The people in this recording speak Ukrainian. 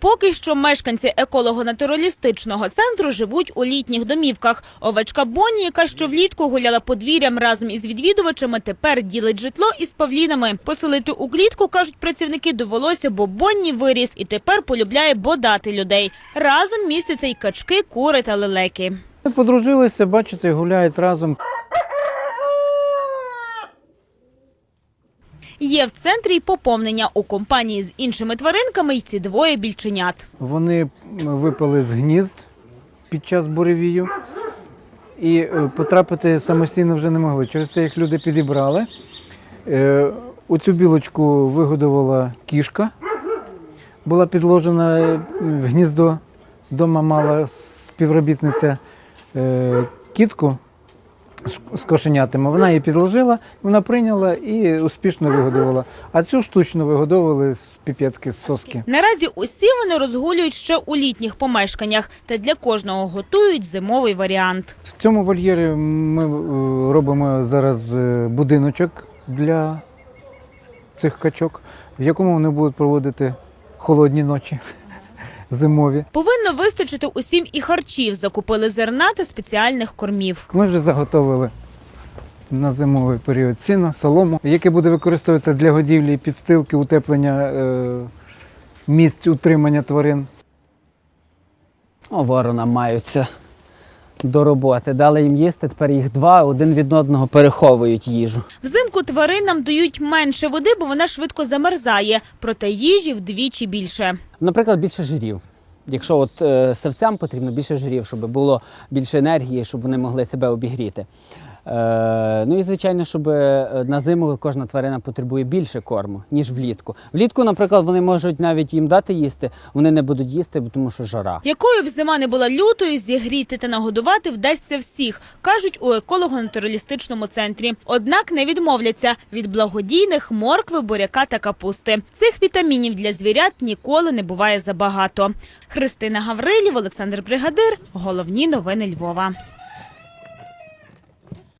Поки що мешканці еколого-натуралістичного центру живуть у літніх домівках. Овечка Бонні, яка що влітку гуляла подвір'ям разом із відвідувачами, тепер ділить житло із павлінами. Поселити у клітку, кажуть працівники, довелося, бо Бонні виріс і тепер полюбляє бодати людей. Разом містяться й качки, кури та лелеки. Подружилися, бачите, гуляють разом. Є в центрі поповнення у компанії з іншими тваринками й ці двоє більченят. Вони випали з гнізд під час буревію і е, потрапити самостійно вже не могли. Через це їх люди підібрали. Е, У цю білочку вигодувала кішка, була підложена е, в гніздо. Дома мала співробітниця кітку з- кошенятами. Вона її підложила, вона прийняла і успішно вигодувала. А цю штучно вигодовували з піпетки, з соски. Наразі усі вони розгулюють ще у літніх помешканнях, та для кожного готують зимовий варіант. В цьому вольєрі ми е, робимо зараз е, будиночок для цих качок, в якому вони будуть проводити холодні ночі зимові. Повинно вистачити усім і харчів. Закупили зерна та спеціальних кормів. Ми вже заготовили на зимовий період сіна, солому, яке буде використовуватися для годівлі, підстилки, утеплення е, місць утримання тварин. О, ворона маються до роботи. Дали їм їсти, тепер їх два, один від одного переховують їжу. Взимку тваринам дають менше води, бо вона швидко замерзає, проте їжі вдвічі більше. Наприклад, більше жирів. Якщо от е, савцям потрібно більше жирів, щоб було більше енергії, щоб вони могли себе обігріти. Е, ну і звичайно, щоб е, на зиму кожна тварина потребує більше корму, ніж влітку. Влітку, наприклад, вони можуть навіть їм дати їсти, вони не будуть їсти, тому що жара. Якою б зима не була лютою, зігріти та нагодувати вдасться всіх, кажуть у еколого-натуралістичному центрі. Однак не відмовляться від благодійних моркви, буряка та капусти. Цих вітамінів для звірят ніколи не буває забагато. Христина Гаврилів, Олександр Бригадир. Головні новини Львова.